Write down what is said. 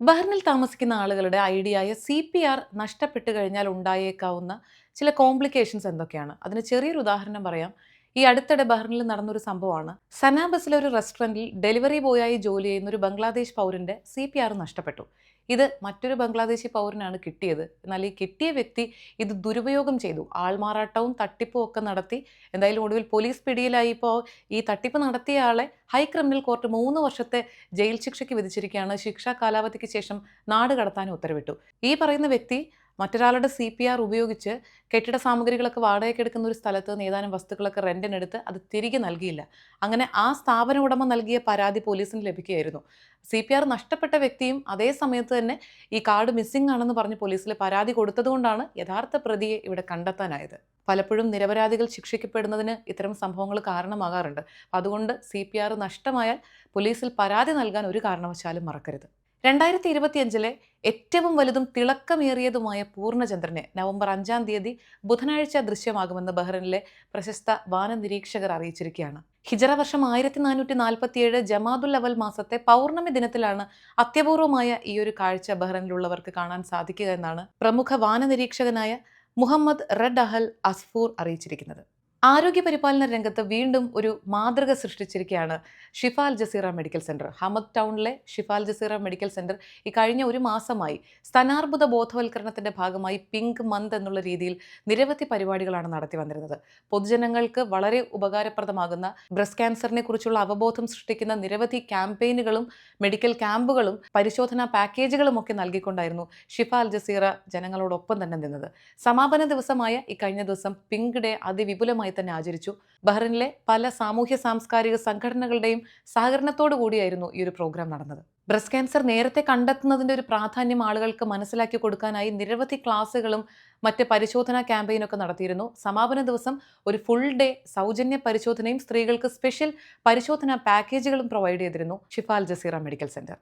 ബഹ്റിനിൽ താമസിക്കുന്ന ആളുകളുടെ ഐഡിയായ C P R നഷ്ടപ്പെട്ടു കഴിഞ്ഞാൽ ഉണ്ടായേക്കാവുന്ന ചില കോംപ്ലിക്കേഷൻസ് എന്തൊക്കെയാണ്? അതിന് ചെറിയൊരു ഉദാഹരണം പറയാം. ഈ അടുത്തിടെ ബഹ്റിനിൽ നടന്നൊരു സംഭവമാണ്. സനാബസിലെ ഒരു റെസ്റ്റോറന്റിൽ ഡെലിവറി ബോയായി ജോലി ചെയ്യുന്ന ഒരു ബംഗ്ലാദേശ് പൗരന്റെ സി പി ആർ നഷ്ടപ്പെട്ടു. ഇത് മറ്റൊരു ബംഗ്ലാദേശി പൗരനാണ് കിട്ടിയത്. എന്നാൽ ഈ കിട്ടിയ വ്യക്തി ഇത് ദുരുപയോഗം ചെയ്തു. ആൾമാറാട്ടവും തട്ടിപ്പും ഒക്കെ നടത്തി. എന്തായാലും ഒടുവിൽ പോലീസ് പിടിയിലായി. ഇപ്പോൾ ഈ തട്ടിപ്പ് നടത്തിയ ആളെ ഹൈ ക്രിമിനൽ കോർട്ട് മൂന്ന് വർഷത്തെ ജയിൽ ശിക്ഷയ്ക്ക് വിധിച്ചിരിക്കുകയാണ്. ശിക്ഷാ കാലാവധിക്ക് ശേഷം നാട് കടത്താനും ഉത്തരവിട്ടു. ഈ പറയുന്ന വ്യക്തി മറ്റൊരാളുടെ സി പി ആർ ഉപയോഗിച്ച് കെട്ടിട സാമഗ്രികളൊക്കെ വാടകയ്ക്ക് എടുക്കുന്ന ഒരു സ്ഥലത്ത് നിന്ന് ഏതാനും വസ്തുക്കളൊക്കെ റെന്റിനെടുത്ത് അത് തിരികെ നൽകിയില്ല. അങ്ങനെ ആ സ്ഥാപന ഉടമ നൽകിയ പരാതി പോലീസിന് ലഭിക്കുകയായിരുന്നു. സി പി ആർ നഷ്ടപ്പെട്ട വ്യക്തിയും അതേ സമയത്ത് തന്നെ ഈ കാർഡ് മിസ്സിംഗ് ആണെന്ന് പറഞ്ഞ് പോലീസിൽ പരാതി കൊടുത്തതുകൊണ്ടാണ് യഥാർത്ഥ പ്രതിയെ ഇവിടെ കണ്ടെത്താനായത്. പലപ്പോഴും നിരപരാധികൾ ശിക്ഷിക്കപ്പെടുന്നതിന് ഇത്തരം സംഭവങ്ങൾ കാരണമാകാറുണ്ട്. അതുകൊണ്ട് സി പി ആർ നഷ്ടമായാൽ പോലീസിൽ പരാതി നൽകാൻ ഒരു കാരണവശാലും മറക്കരുത്. രണ്ടായിരത്തി ഇരുപത്തിയഞ്ചിലെ ഏറ്റവും വലുതും തിളക്കമേറിയതുമായ പൂർണചന്ദ്രനെ നവംബർ അഞ്ചാം തീയതി ബുധനാഴ്ച ദൃശ്യമാകുമെന്ന് ബഹ്റിനിലെ പ്രശസ്ത വാനനിരീക്ഷകർ അറിയിച്ചിരിക്കുകയാണ്. ഹിജറ വർഷം ആയിരത്തി നാനൂറ്റി നാൽപ്പത്തിയേഴ് ജമാദുൽ അവൽ മാസത്തെ പൗർണമി ദിനത്തിലാണ് അത്യപൂർവമായ ഈ ഒരു കാഴ്ച ബഹ്റിനിലുള്ളവർക്ക് കാണാൻ സാധിക്കുക എന്നാണ് പ്രമുഖ വാനനിരീക്ഷകനായ മുഹമ്മദ് റെഡ് അഹൽ അസ്ഫൂർ അറിയിച്ചിരിക്കുന്നത്. ആരോഗ്യ പരിപാലന രംഗത്ത് വീണ്ടും ഒരു മാതൃക സൃഷ്ടിച്ചിരിക്കുകയാണ് Shifa al Jazeera medical centre Hamad ടൗണിലെ ഷിഫാൽ ജസീറ മെഡിക്കൽ സെന്റർ ഈ കഴിഞ്ഞ ഒരു മാസമായി സ്ഥാനാർബുദ ബോധവൽക്കരണത്തിന്റെ ഭാഗമായി പിങ്ക് മന്ത് എന്നുള്ള രീതിയിൽ നിരവധി പരിപാടികളാണ് നടത്തി വന്നിരുന്നത്. പൊതുജനങ്ങൾക്ക് വളരെ ഉപകാരപ്രദമാകുന്ന ബ്രസ്റ്റ് ക്യാൻസറിനെ കുറിച്ചുള്ള അവബോധം സൃഷ്ടിക്കുന്ന നിരവധി ക്യാമ്പയിനുകളും മെഡിക്കൽ ക്യാമ്പുകളും പരിശോധനാ പാക്കേജുകളും ഒക്കെ നൽകിക്കൊണ്ടായിരുന്നു ഷിഫാൽ ജസീറ ജനങ്ങളോടൊപ്പം തന്നെ നിന്നത്. സമാപന ദിവസമായ ഈ കഴിഞ്ഞ ദിവസം പിങ്ക് ഡേ അതിവിപുലമായി തന്നെ ആചരിച്ചു. ബഹ്റിനിലെ പല സാമൂഹ്യ സാംസ്കാരിക സംഘടനകളുടെയും സഹകരണത്തോടു കൂടിയായിരുന്നു ഈ ഒരു പ്രോഗ്രാം നടന്നത്. ബ്രസ്റ്റ് ക്യാൻസർ നേരത്തെ കണ്ടെത്തുന്നതിന്റെ ഒരു പ്രാധാന്യം ആളുകൾക്ക് മനസ്സിലാക്കി കൊടുക്കാനായി നിരവധി ക്ലാസ്സുകളും മറ്റ് പരിശോധനാ ക്യാമ്പയിനൊക്കെ നടത്തിയിരുന്നു. സമാപന ദിവസം ഒരു ഫുൾ ഡേ സൗജന്യ പരിശോധനയും സ്ത്രീകൾക്ക് സ്പെഷ്യൽ പരിശോധനാ പാക്കേജുകളും പ്രൊവൈഡ് ചെയ്തിരുന്നു. ഷിഫാൽ ജസീറ മെഡിക്കൽ സെന്റർ